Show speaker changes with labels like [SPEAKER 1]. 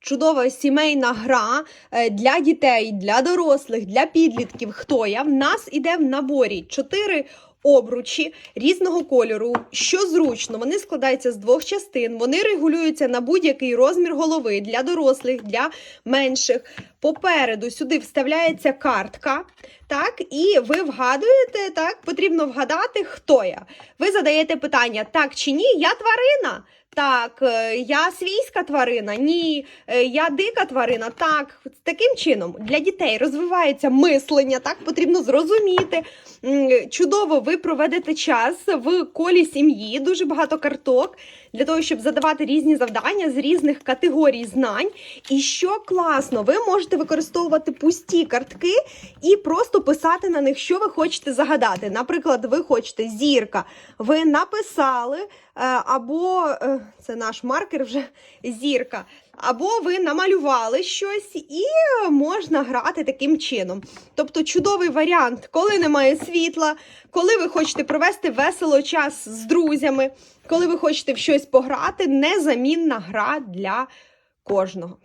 [SPEAKER 1] чудова сімейна гра е, для дітей, для дорослих, для підлітків. Хто я? В нас іде в наборі чотири обручі різного кольору, що зручно. Вони складаються з двох частин. Вони регулюються на будь-який розмір голови для дорослих, для менших. Попереду сюди вставляється картка. Так, і ви вгадуєте, так, потрібно вгадати, хто я. Ви задаєте питання: так чи ні, я тварина. Так, е, я свійська тварина, ні, Е, я дика тварина. Так, таким чином для дітей розвивається мислення, так потрібно зрозуміти. Чудово, ви проведете час в колі сім'ї, дуже багато карток для того, щоб задавати різні завдання з різних категорій знань. І що класно, ви можете використовувати пусті картки і просто писати на них, що ви хочете загадати. Наприклад, ви хочете зірка, ви написали, е, або е, це наш маркер вже зірка. Або ви намалювали щось і можна грати таким чином. Тобто чудовий варіант, коли немає світла, коли ви хочете провести весело час з друзями, коли ви хочете в щось пограти, незамінна гра для кожного.